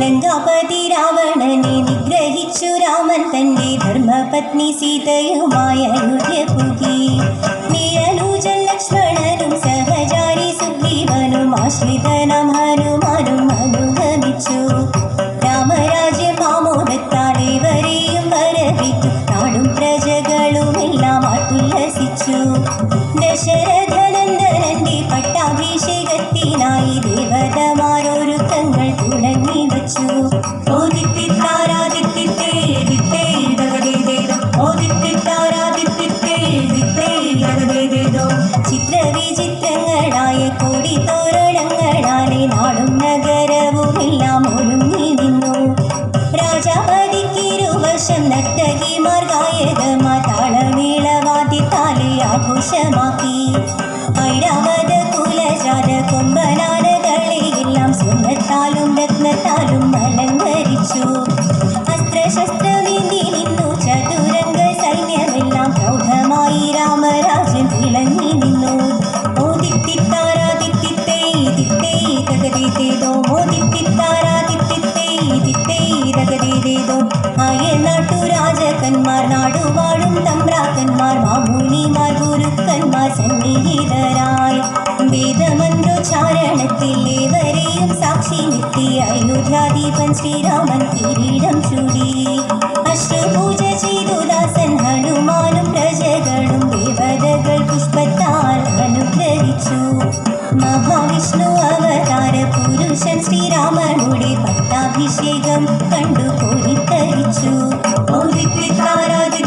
ലങ്കാപതി രാവണനെ നിഗ്രഹിച്ചു രാമൻ തന്റെ ധർമ്മപത്നി സീതയുമായ അയോധ്യ പുകി നിരനുജൻ ലക്ഷ്മണനും സഹചാരി സുഗ്രീവനും ആശ്രിതനം ഹനുമാനും അനുഗമിച്ചു. രാമരാജ്യം ആമോദത്താൽ ഏവരെയും വരവിട്ടു നാടും പ്രജകളുമെല്ലാം ആട്ടുല്ലസിച്ചു. ദശരഥനന്ദനന്റെ പട്ടാഭിഷേകത്തിനായി ദേവതമാരൊരുക്കങ്ങൾ ചിത്രവിചിത്രങ്ങളായ കൊടിത്തോരണങ്ങളാലെ നാടും നഗരവുമെല്ലാം ഒരുങ്ങി നിന്നു. രാജാപതിക്കിരുവശം നർത്തകിമാർ ഗായകമാർ താളമേളവാദ്യത്താലെ ആഘോഷമാക്കി. ഐരാവത കുലജാത കൊമ്പനാനകളെ എല്ലാം സ്വർണത്താലും രത്നത്താലും അലങ്കരിച്ചു தம்ராக்கன்மார் நாடு வாழும் தம்ராக்கன்மார் மாமுனிமார் குருக்கன்மார் சந்நிகிதராய். வேதமன்று சாரணத்தில் ஏவரையும் சாட்சி நித்தி அயோத்தியாதீபன் ஸ்ரீராமன் கிரீடம் சுடி. அஷ்டபூஜ ವೇಗಂ ಕಂಡು ಕೋರಿ ತರಿಚು ಕೋರಿ ತಾರಾದಿ